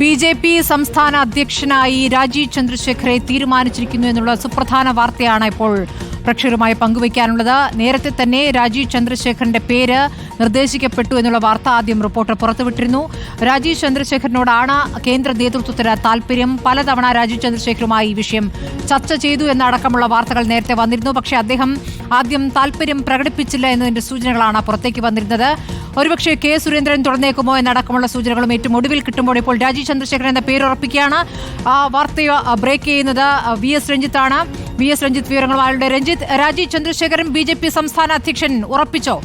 B J P സംസ്ഥാന അധ്യക്ഷനായി രാജീവ് ചന്ദ്രശേഖരെ തീരുമാനിച്ചിരിക്കുന്നു എന്നുള്ള സുപ്രധാന വാർത്തയാണ് ഇപ്പോൾ പ്രേക്ഷകരുമായി പങ്കുവയ്ക്കാനുള്ളത്. നേരത്തെ തന്നെ രാജീവ് ചന്ദ്രശേഖരന്റെ പേര് നിർദ്ദേശിക്കപ്പെട്ടു എന്നുള്ള വാർത്ത ആദ്യം റിപ്പോർട്ടർ പുറത്തുവിട്ടിരുന്നു. രാജീവ് ചന്ദ്രശേഖരനോടാണ് കേന്ദ്ര നേതൃത്വത്തിന് താല്പര്യം പലതവണ രാജീവ് ചന്ദ്രശേഖരുമായി ഈ വിഷയം ചർച്ച ചെയ്തു എന്നടക്കമുള്ള വാർത്തകൾ നേരത്തെ വന്നിരുന്നു. പക്ഷേ അദ്ദേഹം ആദ്യം താല്പര്യം പ്രകടിപ്പിച്ചില്ല എന്നതിന്റെ സൂചനകളാണ് പുറത്തേക്ക് വന്നിരുന്നത്. ഒരുപക്ഷെ കെ സുരേന്ദ്രൻ തുടർന്നേക്കുമോ എന്നടക്കമുള്ള സൂചനകളും ഏറ്റവും ഒടുവിൽ കിട്ടുമ്പോൾ ഇപ്പോൾ രാജീവ് ചന്ദ്രശേഖരൻ എന്ന പേരുറപ്പിക്കുകയാണ് ആ വാർത്ത ബ്രേക്ക് ചെയ്യുന്നത് വി എസ് രഞ്ജിത്താണ്. V S Ranjith വിവരങ്ങളുമായുള്ള Ranjith Rajeev Chandrasekharan B J P സംസ്ഥാന അധ്യക്ഷൻ ഉറപ്പിച്ചോ?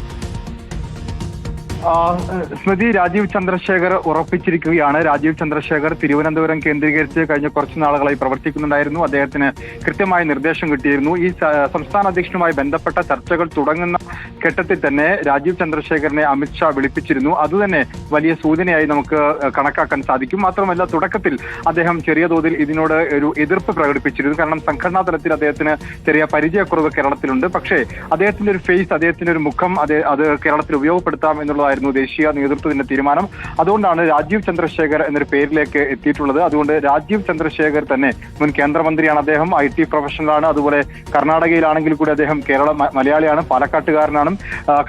സ്മൃതി രാജീവ് ചന്ദ്രശേഖർ ഉറപ്പിച്ചിരിക്കുകയാണ്. രാജീവ് ചന്ദ്രശേഖർ തിരുവനന്തപുരം കേന്ദ്രീകരിച്ച് കഴിഞ്ഞ കുറച്ച് നാളുകളായി പ്രവർത്തിക്കുന്നുണ്ടായിരുന്നു. അദ്ദേഹത്തിന് കൃത്യമായ നിർദ്ദേശം കിട്ടിയിരുന്നു. ഈ സംസ്ഥാന അധ്യക്ഷനുമായി ബന്ധപ്പെട്ട ചർച്ചകൾ തുടങ്ങുന്ന ഘട്ടത്തിൽ തന്നെ രാജീവ് ചന്ദ്രശേഖരനെ അമിത്ഷാ വിളിപ്പിച്ചിരുന്നു. അതുതന്നെ വലിയ സൂചനയായി നമുക്ക് കണക്കാക്കാൻ സാധിക്കും. മാത്രമല്ല തുടക്കത്തിൽ അദ്ദേഹം ചെറിയ തോതിൽ ഇതിനോട് ഒരു എതിർപ്പ് പ്രകടിപ്പിച്ചിരുന്നു. കാരണം സംഘടനാ തലത്തിൽ അദ്ദേഹത്തിന് ചെറിയ പരിചയക്കുറവ് കേരളത്തിലുണ്ട്. പക്ഷേ അദ്ദേഹത്തിന്റെ ഒരു ഫേസ് അദ്ദേഹത്തിന്റെ ഒരു മുഖം അത് കേരളത്തിൽ ഉപയോഗപ്പെടുത്താം എന്നുള്ളതായിരുന്നു ദേശീയ നേതൃത്വത്തിന്റെ തീരുമാനം. അതുകൊണ്ടാണ് രാജീവ് ചന്ദ്രശേഖർ എന്നൊരു പേരിലേക്ക് എത്തിയിട്ടുള്ളത്. അതുകൊണ്ട് രാജീവ് ചന്ദ്രശേഖർ തന്നെ മുൻ കേന്ദ്രമന്ത്രിയാണ് അദ്ദേഹം ഐ ടി പ്രൊഫഷണലാണ്. അതുപോലെ കർണാടകയിലാണെങ്കിൽ കൂടി അദ്ദേഹം കേരള മലയാളിയാണ് പാലക്കാട്ടുകാരനാണ്.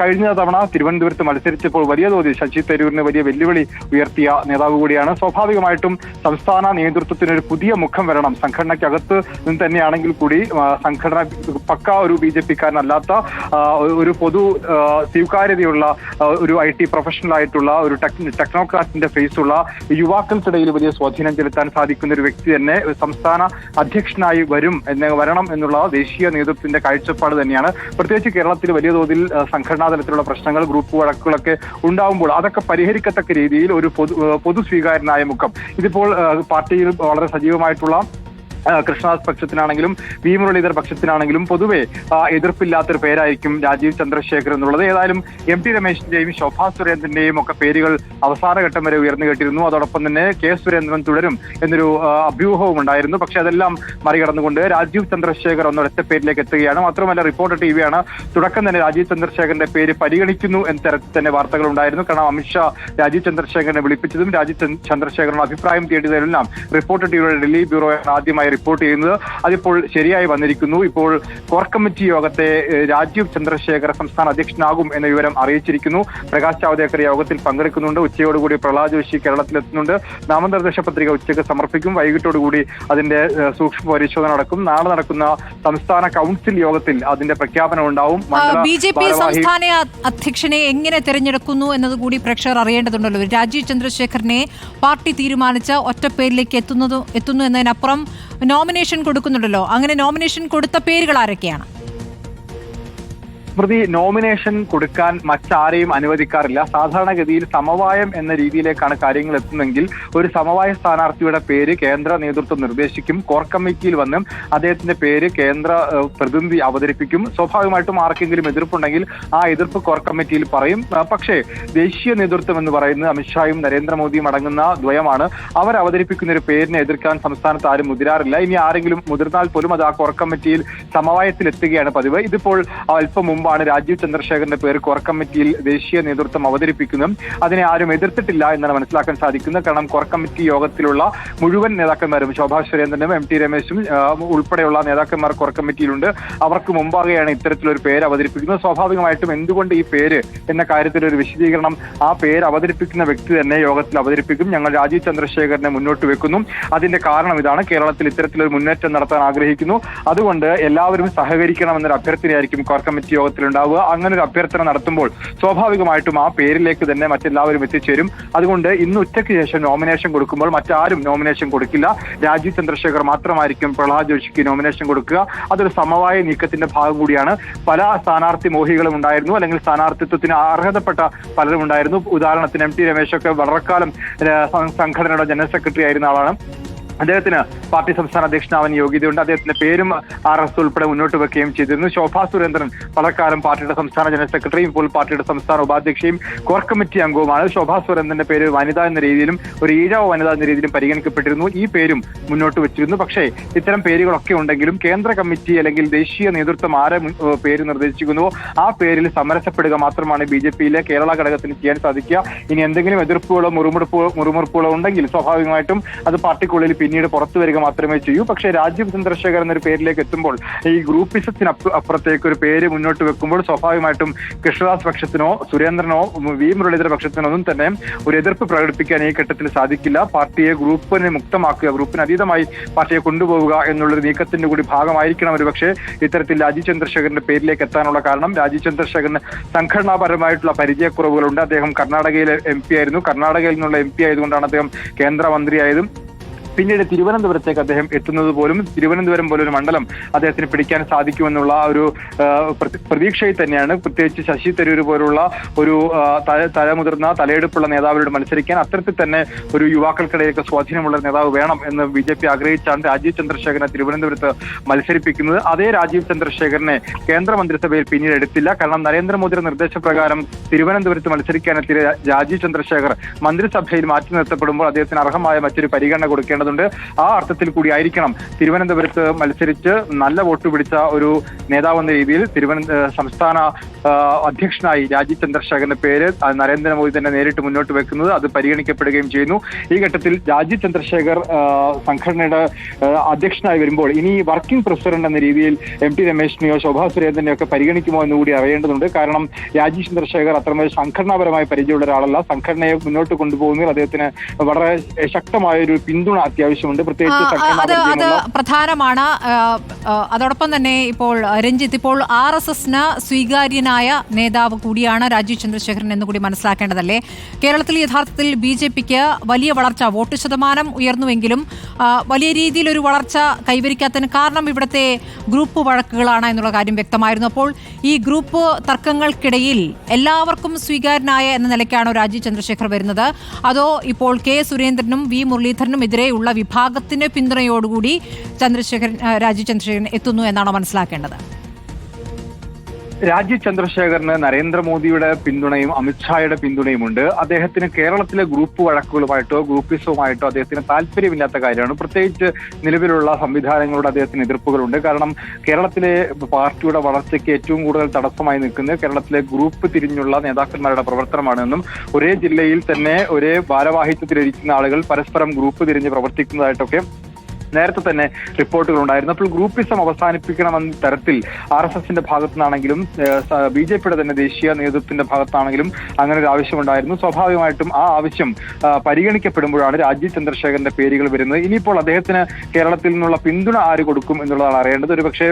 കഴിഞ്ഞ തവണ തിരുവനന്തപുരത്ത് മത്സരിച്ചപ്പോൾ വലിയ തോതിൽ ശശി തരൂരിന് വലിയ വെല്ലുവിളി ഉയർത്തിയ നേതാവ് കൂടിയാണ്. സ്വാഭാവികമായിട്ടും സംസ്ഥാന നേതൃത്വത്തിന് ഒരു പുതിയ മുഖം വരണം. സംഘടനയ്ക്കകത്ത് നിന്ന് തന്നെയാണെങ്കിൽ കൂടി സംഘടന പക്ക ഒരു ബി ജെ പിക്കാരനല്ലാത്ത ഒരു പൊതു സ്വീകാര്യതയുള്ള ഒരു ഐ ടി പ്രൊഫഷണൽ ആയിട്ടുള്ള ഒരു ടെക്നോക്രാറ്റിന്റെ ഫേസുള്ള യുവാക്കൾക്കിടയിൽ വലിയ സ്വാധീനം ചെലുത്താൻ സാധിക്കുന്ന ഒരു വ്യക്തി തന്നെ സംസ്ഥാന അധ്യക്ഷനായി വരും എന്ന് വരണം എന്നുള്ള ദേശീയ നേതൃത്വത്തിന്റെ കാഴ്ചപ്പാട് തന്നെയാണ്. പ്രത്യേകിച്ച് കേരളത്തിൽ വലിയ തോതിൽ സംഘടനാ തലത്തിലുള്ള പ്രശ്നങ്ങൾ ഗ്രൂപ്പ് വഴക്കുകളൊക്കെ ഉണ്ടാവുമ്പോൾ അതൊക്കെ പരിഹരിക്കത്തക്ക രീതിയിൽ ഒരു പൊതു പൊതു സ്വീകാര്യനായ മുഖം. ഇതിപ്പോൾ പാർട്ടിയിൽ വളരെ സജീവമായിട്ടുള്ള കൃഷ്ണദാസ് പക്ഷത്തിനാണെങ്കിലും വി മുരളീധർ പക്ഷത്തിനാണെങ്കിലും പൊതുവെ എതിർപ്പില്ലാത്തൊരു പേരായിരിക്കും രാജീവ് ചന്ദ്രശേഖർ എന്നുള്ളത്. ഏതായാലും എം ടി രമേശിന്റെയും ശോഭാ സുരേന്ദ്രന്റെയും ഒക്കെ പേരുകൾ അവസാനഘട്ടം വരെ ഉയർന്നു കേട്ടിരുന്നു. അതോടൊപ്പം തന്നെ കെ സുരേന്ദ്രൻ തുടരും എന്നൊരു അഭ്യൂഹവും ഉണ്ടായിരുന്നു. പക്ഷെ അതെല്ലാം മറികടന്നുകൊണ്ട് രാജീവ് ചന്ദ്രശേഖർ എന്ന ഒറ്റ പേരിലേക്ക് എത്തുകയാണ്. മാത്രമല്ല റിപ്പോർട്ടർ ടി വിയാണ് തുടക്കം തന്നെ രാജീവ് ചന്ദ്രശേഖരന്റെ പേര് പരിഗണിക്കുന്നു എന്ന തരത്തിൽ തന്നെ വാർത്തകൾ ഉണ്ടായിരുന്നു. കാരണം അമിത്ഷാ രാജീവ് ചന്ദ്രശേഖരനെ വിളിപ്പിച്ചതും രാജീവ് ചന്ദ്രശേഖരനോട് അഭിപ്രായം തേടിയതെല്ലാം റിപ്പോർട്ടർ ടിവിയുടെ ഡൽഹി ബ്യൂറോയാണ് ആദ്യമായി റിപ്പോർട്ട് ചെയ്യുന്നത്. അതിപ്പോൾ ശരിയായി വന്നിരിക്കുന്നു. ഇപ്പോൾ കോർ കമ്മിറ്റി യോഗത്തെ രാജീവ് ചന്ദ്രശേഖർ സംസ്ഥാന അധ്യക്ഷനാകും എന്ന വിവരം അറിയിച്ചിരിക്കുന്നു. പ്രകാശ് ജാവ്ദേക്കർ യോഗത്തിൽ പങ്കെടുക്കുന്നുണ്ട്. ഉച്ചയോടുകൂടി പ്രഹ്ലാദ് ജോഷി കേരളത്തിലെത്തുന്നുണ്ട്. നാമനിർദ്ദേശ പത്രിക ഉച്ചയ്ക്ക് സമർപ്പിക്കും. വൈകിട്ടോടുകൂടി അതിന്റെ സൂക്ഷ്മ പരിശോധന നടക്കും. നാളെ നടക്കുന്ന സംസ്ഥാന കൗൺസിൽ യോഗത്തിൽ അതിന്റെ പ്രഖ്യാപനം ഉണ്ടാവും. ബി ജെ പി സംസ്ഥാന അധ്യക്ഷനെ എങ്ങനെ തിരഞ്ഞെടുക്കുന്നു എന്നതുകൂടി പ്രേക്ഷകർ അറിയേണ്ടതുണ്ടല്ലോ. രാജീവ് ചന്ദ്രശേഖരനെ പാർട്ടി തീരുമാനിച്ച ഒറ്റപ്പേരിലേക്ക് എത്തുന്നത് എത്തുന്നു എന്നതിനപ്പുറം നോമിനേഷൻ കൊടുക്കുന്നുണ്ടല്ലോ. അങ്ങനെ നോമിനേഷൻ കൊടുത്ത പേരുകൾ ആരൊക്കെയാണ്? സ്മൃതി നോമിനേഷൻ കൊടുക്കാൻ മറ്റാരെയും അനുവദിക്കാറില്ല. സാധാരണഗതിയിൽ സമവായം എന്ന രീതിയിലേക്കാണ് കാര്യങ്ങൾ എത്തുന്നതെങ്കിൽ ഒരു സമവായ സ്ഥാനാർത്ഥിയുടെ പേര് കേന്ദ്ര നേതൃത്വം നിർദ്ദേശിക്കും. കോർ കമ്മിറ്റിയിൽ വന്ന് അദ്ദേഹത്തിന്റെ പേര് കേന്ദ്ര പ്രതിനിധി അവതരിപ്പിക്കും. സ്വാഭാവികമായിട്ടും ആർക്കെങ്കിലും എതിർപ്പുണ്ടെങ്കിൽ ആ എതിർപ്പ് കോർ കമ്മിറ്റിയിൽ പറയും. പക്ഷേ ദേശീയ നേതൃത്വം എന്ന് പറയുന്നത് അമിത്ഷായും നരേന്ദ്രമോദിയും അടങ്ങുന്ന ദ്വയമാണ്. അവർ അവതരിപ്പിക്കുന്ന ഒരു പേരിനെ എതിർക്കാൻ സംസ്ഥാനത്ത് ആരും മുതിരാറില്ല. ഇനി ആരെങ്കിലും മുതിർന്നാൽ പോലും അത് ആ കോർ കമ്മിറ്റിയിൽ സമവായത്തിൽ എത്തുകയാണ് പതിവ്. ഇതിപ്പോൾ അല്പം മുമ്പാണ് രാജീവ് ചന്ദ്രശേഖരന്റെ പേര് കോർ കമ്മിറ്റിയിൽ ദേശീയ നേതൃത്വം അവതരിപ്പിക്കുന്നതും. അതിനെ ആരും എതിർത്തിട്ടില്ല എന്നാണ് മനസ്സിലാക്കാൻ സാധിക്കുന്നത്. കാരണം കോർ കമ്മിറ്റി യോഗത്തിലുള്ള മുഴുവൻ നേതാക്കന്മാരും ശോഭാ സുരേന്ദ്രനും എം ടി രമേശും ഉൾപ്പെടെയുള്ള നേതാക്കന്മാർ കോർ കമ്മിറ്റിയിലുണ്ട് അവർക്ക് മുമ്പാകെയാണ് ഇത്തരത്തിലൊരു പേര് അവതരിപ്പിക്കുന്നത്. സ്വാഭാവികമായിട്ടും എന്തുകൊണ്ട് ഈ പേര് എന്ന കാര്യത്തിൽ ഒരു വിശദീകരണം ആ പേര് അവതരിപ്പിക്കുന്ന വ്യക്തി തന്നെ യോഗത്തിൽ അവതരിപ്പിക്കും. ഞങ്ങൾ രാജീവ് ചന്ദ്രശേഖരനെ മുന്നോട്ട് വെക്കുന്നു. അതിന്റെ കാരണം ഇതാണ്. കേരളത്തിൽ ഇത്തരത്തിലൊരു മുന്നേറ്റം നടത്താൻ ആഗ്രഹിക്കുന്നു. അതുകൊണ്ട് എല്ലാവരും സഹകരിക്കണമെന്നൊരു അഭ്യർത്ഥനയായിരിക്കും കോർ കമ്മിറ്റി യോഗത്തിൽ ഉണ്ടാവുക അങ്ങനെ ഒരു അഭ്യർത്ഥന നടത്തുമ്പോൾ സ്വാഭാവികമായിട്ടും ആ പേരിലേക്ക് തന്നെ മറ്റെല്ലാവരും എത്തിച്ചേരും. അതുകൊണ്ട് ഇന്ന് ഉച്ചയ്ക്ക് ശേഷം നോമിനേഷൻ കൊടുക്കുമ്പോൾ മറ്റാരും നോമിനേഷൻ കൊടുക്കില്ല. രാജീവ് ചന്ദ്രശേഖർ മാത്രമായിരിക്കും പ്രഹ്ലാദ് ജോഷിക്ക് നോമിനേഷൻ കൊടുക്കുക. അതൊരു സമവായ നീക്കത്തിന്റെ ഭാഗം കൂടിയാണ്. പല സ്ഥാനാർത്ഥി മോഹികളും ഉണ്ടായിരുന്നു. അല്ലെങ്കിൽ സ്ഥാനാർത്ഥിത്വത്തിന് അർഹതപ്പെട്ട പലരും ഉണ്ടായിരുന്നു. ഉദാഹരണത്തിന് എം ടി രമേശൊക്കെ വളരെക്കാലം സംഘടനയുടെ ജനറൽ സെക്രട്ടറി ആയിരുന്ന ആളാണ്. അദ്ദേഹത്തിന് പാർട്ടി സംസ്ഥാന അധ്യക്ഷനാവാൻ യോഗ്യതയുണ്ട്. അദ്ദേഹത്തിന്റെ പേരും ആർ എസ് ഉൾപ്പെടെ മുന്നോട്ട് വെക്കുകയും ചെയ്തിരുന്നു. ശോഭാ സുരേന്ദ്രൻ പലകാലം പാർട്ടിയുടെ സംസ്ഥാന ജനറൽ സെക്രട്ടറിയും ഇപ്പോൾ പാർട്ടിയുടെ സംസ്ഥാന ഉപാധ്യക്ഷയും കോർ കമ്മിറ്റി അംഗവുമാണ്. ശോഭാ സുരേന്ദ്രന്റെ പേര് വനിത എന്ന രീതിയിലും ഒരു ഈഴവ വനിത എന്ന രീതിയിലും പരിഗണിക്കപ്പെട്ടിരുന്നു. ഈ പേരും മുന്നോട്ട് വെച്ചിരുന്നു. പക്ഷേ ഇത്തരം പേരുകളൊക്കെ ഉണ്ടെങ്കിലും കേന്ദ്ര കമ്മിറ്റി അല്ലെങ്കിൽ ദേശീയ നേതൃത്വം ആരെ പേര് നിർദ്ദേശിക്കുന്നുവോ ആ പേരിൽ സമരസപ്പെടുക മാത്രമാണ് ബി ജെ പിയിലെ കേരള ഘടകത്തിന് ചെയ്യാൻ സാധിക്കുക. ഇനി എന്തെങ്കിലും എതിർപ്പുകളോ മുറുമുറുപ്പോ മുറുമുറുപ്പുകളോ ഉണ്ടെങ്കിൽ സ്വാഭാവികമായിട്ടും അത് പാർട്ടിക്കുള്ളിൽ പിന്നീട് പുറത്തു വരിക മാത്രമേ ചെയ്യൂ. പക്ഷേ രാജീവ് ചന്ദ്രശേഖർ എന്നൊരു പേരിലേക്ക് എത്തുമ്പോൾ ഈ ഗ്രൂപ്പിസത്തിന് അപ്പുറത്തേക്ക് ഒരു പേര് മുന്നോട്ട് വെക്കുമ്പോൾ സ്വാഭാവികമായിട്ടും കൃഷ്ണദാസ് പക്ഷത്തിനോ സുരേന്ദ്രനോ വി. മുരളീധര പക്ഷത്തിനോ ഒന്നും തന്നെ ഒരു എതിർപ്പ് പ്രകടിപ്പിക്കാൻ ഈ ഘട്ടത്തിൽ സാധിക്കില്ല. പാർട്ടിയെ ഗ്രൂപ്പിനെ മുക്തമാക്കുക ഗ്രൂപ്പിന് അതീതമായി പാർട്ടിയെ കൊണ്ടുപോവുക എന്നുള്ളൊരു നീക്കത്തിന്റെ കൂടി ഭാഗമായിരിക്കണം ഒരു പക്ഷേ ഇത്തരത്തിൽ രാജീവ് ചന്ദ്രശേഖരന്റെ പേരിലേക്ക് എത്താനുള്ള കാരണം. രാജീവ് ചന്ദ്രശേഖരന് സംഘടനാപരമായിട്ടുള്ള പരിചയക്കുറവുകളുണ്ട്. അദ്ദേഹം കർണാടകയിലെ എം പി ആയിരുന്നു. കർണാടകയിൽ നിന്നുള്ള എം പി ആയതുകൊണ്ടാണ് അദ്ദേഹം കേന്ദ്രമന്ത്രിയായതും. പിന്നീട് തിരുവനന്തപുരത്തേക്ക് അദ്ദേഹം എത്തുന്നത് പോലും തിരുവനന്തപുരം പോലെ ഒരു മണ്ഡലം അദ്ദേഹത്തിന് പിടിക്കാൻ സാധിക്കുമെന്നുള്ള ഒരു പ്രതീക്ഷയിൽ തന്നെയാണ്. പ്രത്യേകിച്ച് ശശി തരൂർ പോലുള്ള ഒരു തല- തലമുതിർന്ന തലയെടുപ്പുള്ള നേതാവിനോട് മത്സരിക്കാൻ അത്തരത്തിൽ തന്നെ ഒരു യുവാക്കൾക്കിടയിലൊക്കെ സ്വാധീനമുള്ള നേതാവ് വേണം എന്ന് ബി ജെ പി ആഗ്രഹിച്ചാണ് രാജീവ് ചന്ദ്രശേഖരനെ തിരുവനന്തപുരത്ത് മത്സരിപ്പിക്കുന്നത്. അതേ രാജീവ് ചന്ദ്രശേഖരനെ കേന്ദ്രമന്ത്രിസഭയിൽ പിന്നീട് എടുത്തില്ല. കാരണം നരേന്ദ്രമോദിയുടെ നിർദ്ദേശപ്രകാരം തിരുവനന്തപുരത്ത് മത്സരിക്കാനെത്തിയ രാജീവ് ചന്ദ്രശേഖർ മന്ത്രിസഭയിൽ മാറ്റി നിർത്തപ്പെടുമ്പോൾ അദ്ദേഹത്തിന് അർഹമായ മറ്റൊരു പരിഗണന കൊടുക്കേണ്ടതുണ്ട് ആ അർത്ഥത്തിൽ കൂടി ആയിരിക്കണം തിരുവനന്തപുരത്ത് മത്സരിച്ച് നല്ല വോട്ട് പിടിച്ച ഒരു നേതാവെന്ന രീതിയിൽ തിരുവനന്ത സംസ്ഥാന അധ്യക്ഷനായി രാജീവ് ചന്ദ്രശേഖരന്റെ പേര് നരേന്ദ്രമോദി തന്നെ നേരിട്ട് മുന്നോട്ട് വെക്കുന്നത് അത് പരിഗണിക്കപ്പെടുകയും ചെയ്യുന്നു. ഈ ഘട്ടത്തിൽ രാജീവ് ചന്ദ്രശേഖർ സംഘടനയുടെ അധ്യക്ഷനായി വരുമ്പോൾ ഇനി വർക്കിംഗ് പ്രസിഡന്റ് എന്ന രീതിയിൽ എം ടി രമേശിനെയോ ശോഭാ സുരേന്ദ്രനെയോ ഒക്കെ പരിഗണിക്കുമോ എന്ന് കൂടി അറിയേണ്ടതുണ്ട്. കാരണം രാജീവ് ചന്ദ്രശേഖർ അത്രമേൽ സംഘടനാപരമായി പരിചയമുള്ള ഒരാളല്ല. സംഘടനയെ മുന്നോട്ട് കൊണ്ടുപോകുന്നതിൽ അദ്ദേഹത്തിന് വളരെ ശക്തമായ ഒരു പിന്തുണ അത്യാവശ്യമുണ്ട്. പ്രത്യേകിച്ച് അത് അത് പ്രധാനമാണ്. അതോടൊപ്പം തന്നെ ഇപ്പോൾ രഞ്ജിത്ത് ഇപ്പോൾ ആർ എസ് എസിന് സ്വീകാര്യനായ നേതാവ് കൂടിയാണ് രാജീവ് ചന്ദ്രശേഖരൻ എന്ന് കൂടി മനസ്സിലാക്കേണ്ടതല്ലേ? കേരളത്തിൽ യഥാർത്ഥത്തിൽ ബി ജെ പിക്ക് വലിയ വളർച്ച വോട്ട് ശതമാനം ഉയർന്നുവെങ്കിലും വലിയ രീതിയിൽ ഒരു വളർച്ച കൈവരിക്കാത്തതിന് കാരണം ഇവിടുത്തെ ഗ്രൂപ്പ് വഴക്കുകളാണ് എന്നുള്ള കാര്യം വ്യക്തമായിരുന്നു. അപ്പോൾ ഈ ഗ്രൂപ്പ് തർക്കങ്ങൾക്കിടയിൽ എല്ലാവർക്കും സ്വീകാര്യനായ എന്ന നിലയ്ക്കാണോ രാജീവ് ചന്ദ്രശേഖർ വരുന്നത്? അതോ ഇപ്പോൾ കെ സുരേന്ദ്രനും വി മുരളീധരനും എതിരെയുള്ള വിഭാഗത്തിന്റെ പിന്തുണയോടുകൂടി ചന്ദ്രശേഖരൻ രാജീവ് ചന്ദ്രശേഖരൻ എത്തുന്നു എന്നാണോ മനസ്സിലാക്കേണ്ടത്? രാജീവ് ചന്ദ്രശേഖറിന് നരേന്ദ്രമോദിയുടെ പിന്തുണയും അമിത്ഷായുടെ പിന്തുണയുമുണ്ട് അദ്ദേഹത്തിന് കേരളത്തിലെ ഗ്രൂപ്പ് വഴക്കുകളുമായിട്ടോ ഗ്രൂപ്പിസവുമായിട്ടോ അദ്ദേഹത്തിന് താല്പര്യമില്ലാത്ത കാര്യമാണ്. പ്രത്യേകിച്ച് നിലവിലുള്ള സംവിധാനങ്ങളോട് അദ്ദേഹത്തിന് എതിർപ്പുകളുണ്ട്. കാരണം കേരളത്തിലെ പാർട്ടിയുടെ വളർച്ചയ്ക്ക് ഏറ്റവും കൂടുതൽ തടസ്സമായി നിൽക്കുന്നത് കേരളത്തിലെ ഗ്രൂപ്പ് തിരിഞ്ഞുള്ള നേതാക്കന്മാരുടെ പ്രവർത്തനമാണെന്നും ഒരേ ജില്ലയിൽ തന്നെ ഒരേ ഭാരവാഹിത്വത്തിലിരിക്കുന്ന ആളുകൾ പരസ്പരം ഗ്രൂപ്പ് തിരിഞ്ഞ് പ്രവർത്തിക്കുന്നതായിട്ടൊക്കെ നേരത്തെ തന്നെ റിപ്പോർട്ടുകൾ ഉണ്ടായിരുന്നു അപ്പോൾ ഗ്രൂപ്പിസം അവസാനിപ്പിക്കണമെന്ന തരത്തിൽ ആർ എസ് എസിന്റെ ഭാഗത്തുനിന്നാണെങ്കിലും ബി ജെ പിയുടെ തന്നെ ദേശീയ നേതൃത്വത്തിന്റെ ഭാഗത്താണെങ്കിലും അങ്ങനെ ഒരു ആവശ്യമുണ്ടായിരുന്നു. സ്വാഭാവികമായിട്ടും ആ ആവശ്യം പരിഗണിക്കപ്പെടുമ്പോഴാണ് രാജീവ് ചന്ദ്രശേഖരന്റെ പേരുകൾ വരുന്നത്. ഇനിയിപ്പോൾ അദ്ദേഹത്തിന് കേരളത്തിൽ നിന്നുള്ള പിന്തുണ ആര് കൊടുക്കും എന്നുള്ളതാണ് അറിയേണ്ടത്. ഒരു പക്ഷേ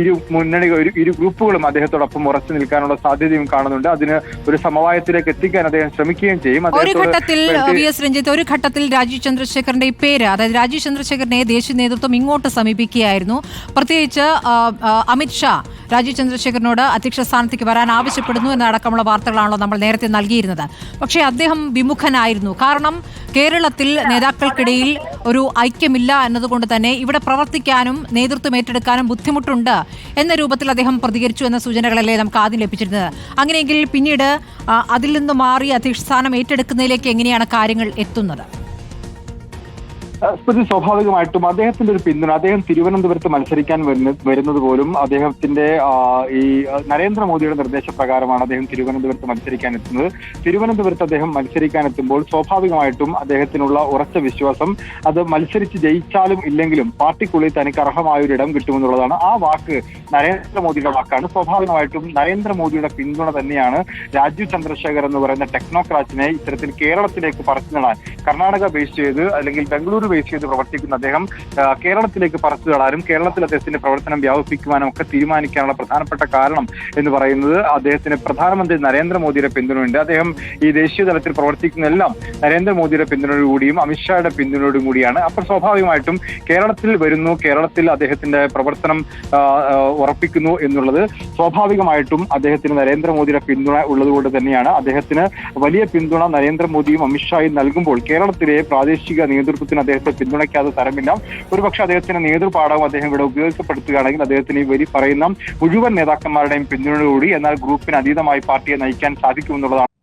ഇരു മുന്നണി ഒരു ഇരു ഗ്രൂപ്പുകളും അദ്ദേഹത്തോടൊപ്പം ഉറച്ചു നിൽക്കാനുള്ള സാധ്യതയും കാണുന്നുണ്ട്. അതിന് ഒരു സമവായത്തിലേക്ക് എത്തിക്കാൻ അദ്ദേഹം ശ്രമിക്കുകയും ചെയ്യും. ഒരു ഘട്ടത്തിൽ ഒരു ഘട്ടത്തിൽ രാജീവ് ചന്ദ്രശേഖരന്റെ പേര് അതായത് രാജീവ് ചന്ദ്രശേഖരനെ ദേശീയ നേതൃത്വം ഇങ്ങോട്ട് സമീപിക്കുകയായിരുന്നു. പ്രത്യേകിച്ച് അമിത്ഷാ രാജീവ് ചന്ദ്രശേഖരനോട് അധ്യക്ഷ സ്ഥാനത്തേക്ക് വരാൻ ആവശ്യപ്പെടുന്നു എന്നടക്കമുള്ള വാർത്തകളാണല്ലോ നമ്മൾ നേരത്തെ നൽകിയിരുന്നത്. പക്ഷേ അദ്ദേഹം വിമുഖനായിരുന്നു. കാരണം കേരളത്തിൽ നേതാക്കൾക്കിടയിൽ ഒരു ഐക്യമില്ല എന്നതുകൊണ്ട് തന്നെ ഇവിടെ പ്രവർത്തിക്കാനും നേതൃത്വം ഏറ്റെടുക്കാനും ബുദ്ധിമുട്ടുണ്ട് എന്ന രൂപത്തിൽ അദ്ദേഹം പ്രതികരിച്ചു എന്ന സൂചനകളല്ലേ നമുക്ക് ആദ്യം ലഭിച്ചിരുന്നത്. അങ്ങനെയെങ്കിൽ പിന്നീട് അതിൽ നിന്ന് മാറി അധ്യക്ഷ സ്ഥാനം ഏറ്റെടുക്കുന്നതിലേക്ക് എങ്ങനെയാണ് കാര്യങ്ങൾ എത്തുന്നത്? സ്മൃതി സ്വാഭാവികമായിട്ടും അദ്ദേഹത്തിന്റെ ഒരു പിന്തുണ അദ്ദേഹം തിരുവനന്തപുരത്ത് മത്സരിക്കാൻ വരുന്ന വരുന്നത് പോലും അദ്ദേഹത്തിന്റെ ഈ നരേന്ദ്രമോദിയുടെ നിർദ്ദേശപ്രകാരമാണ് അദ്ദേഹം തിരുവനന്തപുരത്ത് മത്സരിക്കാൻ എത്തുന്നത്. തിരുവനന്തപുരത്ത് അദ്ദേഹം മത്സരിക്കാൻ എത്തുമ്പോൾ സ്വാഭാവികമായിട്ടും അദ്ദേഹത്തിനുള്ള ഉറച്ച വിശ്വാസം അത് മത്സരിച്ച് ജയിച്ചാലും ഇല്ലെങ്കിലും പാർട്ടിക്കുള്ളിൽ തനിക്ക് അർഹമായ ഒരു ഇടം കിട്ടുമെന്നുള്ളതാണ്. ആ വാക്ക് നരേന്ദ്രമോദിയുടെ വാക്കാണ്. സ്വാഭാവികമായിട്ടും നരേന്ദ്രമോദിയുടെ പിന്തുണ തന്നെയാണ് രാജീവ് ചന്ദ്രശേഖർ എന്ന് പറയുന്ന ടെക്നോക്രാറ്റിനെ ഇത്തരത്തിൽ കേരളത്തിലേക്ക് പറിച്ചു നടാൻ. കർണാടക ബേസ് ചെയ്ത് അല്ലെങ്കിൽ ബംഗളൂരു ബേസ് ചെയ്ത് പ്രവർത്തിക്കുന്ന അദ്ദേഹം കേരളത്തിലേക്ക് പറച്ചു തടാനും കേരളത്തിൽ അദ്ദേഹത്തിന്റെ പ്രവർത്തനം വ്യാപിപ്പിക്കുവാനും ഒക്കെ തീരുമാനിക്കാനുള്ള പ്രധാനപ്പെട്ട കാരണം എന്ന് പറയുന്നത് അദ്ദേഹത്തിന് പ്രധാനമന്ത്രി നരേന്ദ്രമോദിയുടെ പിന്തുണയുണ്ട്. അദ്ദേഹം ഈ ദേശീയ തലത്തിൽ പ്രവർത്തിക്കുന്നതെല്ലാം നരേന്ദ്രമോദിയുടെ പിന്തുണയോടുകൂടിയും അമിത്ഷായുടെ പിന്തുണയോടും കൂടിയാണ് അപ്പോൾ സ്വാഭാവികമായിട്ടും കേരളത്തിൽ വരുന്നു കേരളത്തിൽ അദ്ദേഹത്തിന്റെ പ്രവർത്തനം ഉറപ്പിക്കുന്നു എന്നുള്ളത് സ്വാഭാവികമായിട്ടും അദ്ദേഹത്തിന് നരേന്ദ്രമോദിയുടെ പിന്തുണ ഉള്ളതുകൊണ്ട് തന്നെയാണ്. അദ്ദേഹത്തിന് വലിയ പിന്തുണ നരേന്ദ്രമോദിയും അമിത്ഷായും നൽകുമ്പോൾ കേരളത്തിലെ പ്രാദേശിക നേതൃത്വത്തിന് അദ്ദേഹം അദ്ദേഹത്തെ പിന്തുണയ്ക്കാതെ തരമില്ല. ഒരുപക്ഷെ അദ്ദേഹത്തിന്റെ നേതൃപാഠവും അദ്ദേഹം ഇവിടെ ഉപയോഗപ്പെടുത്തുകയാണെങ്കിൽ അദ്ദേഹത്തിന് ഈ വരി പറയുന്ന മുഴുവൻ നേതാക്കന്മാരുടെയും പിന്തുണയോടുകൂടി എന്നാൽ ഗ്രൂപ്പിന് അതീതമായി പാർട്ടിയെ നയിക്കാൻ സാധിക്കുമെന്നുള്ളതാണ്